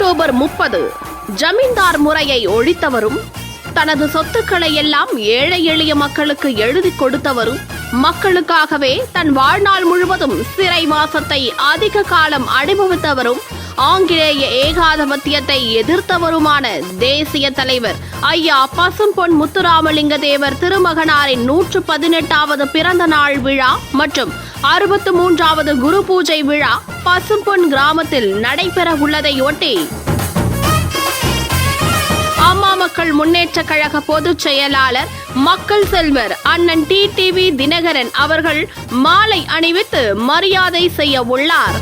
October முப்பது. ஜமீன்தார் முறையை ஒழித்தவரும் தனது சொத்துக்களை எல்லாம் ஏழை எளிய மக்களுக்கு எழுதி கொடுத்தவரும் மக்களுக்காகவே தன் வாழ்நாள் முழுவதும் சிறை வாசத்தை அதிக காலம் அனுபவித்தவரும் ஆங்கிலேய ஏகாதிபத்தியத்தை எதிர்த்தவருமான தேசிய தலைவர் ஐயா பசும்பொன் முத்துராமலிங்க தேவர் திருமகனாரின் நூற்று பதினெட்டாவது பிறந்த நாள் விழா மற்றும் அறுபத்து மூன்றாவது குரு பூஜை விழா பசும்பொன் கிராமத்தில் நடைபெற உள்ளதையொட்டி அம்மா மக்கள் முன்னேற்ற கழக பொதுச் செயலாளர் மக்கள் செல்வர் அண்ணன் டி டிவி தினகரன் அவர்கள் மாலை அணிவித்து மரியாதை செய்ய உள்ளார்.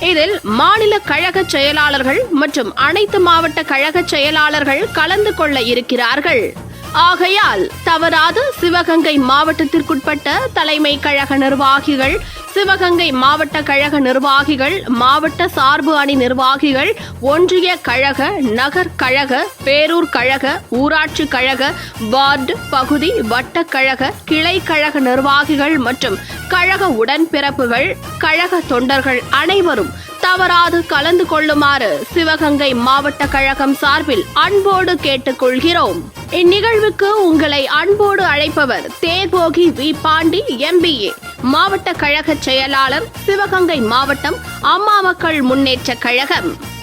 இதில் மாநில கழக செயலாளர்கள் மற்றும் அனைத்து மாவட்ட கழக செயலாளர்கள் கலந்து கொள்ள இருக்கிறார்கள். ஆகையால் தவறாது சிவகங்கை மாவட்டத்திற்குட்பட்ட தலைமை கழக நிர்வாகிகள் சிவகங்கை மாவட்ட கழக நிர்வாகிகள் மாவட்ட சார்பு அணி நிர்வாகிகள் ஒன்றிய கழக நகர் கழக பேரூர் கழக ஊராட்சி கழக வார்டு பகுதி வட்ட கழக கிளை கழக நிர்வாகிகள் மற்றும் கழக உடன்பிறப்புகள் கழக தொண்டர்கள் அனைவரும் தவறாது கலந்து கொள்ளுமாறு சிவகங்கை மாவட்ட கழகம் சார்பில் அன்போடு கேட்டுக்கொள்கிறோம். இந்நிகழ்வுக்கு உங்களை அன்போடு அழைப்பவர் தேர்போகி வி பாண்டி எம்பிஏ மாவட்ட கழக செயலாளர் சிவகங்கை மாவட்டம் அம்மா மக்கள் முன்னேற்ற கழகம்.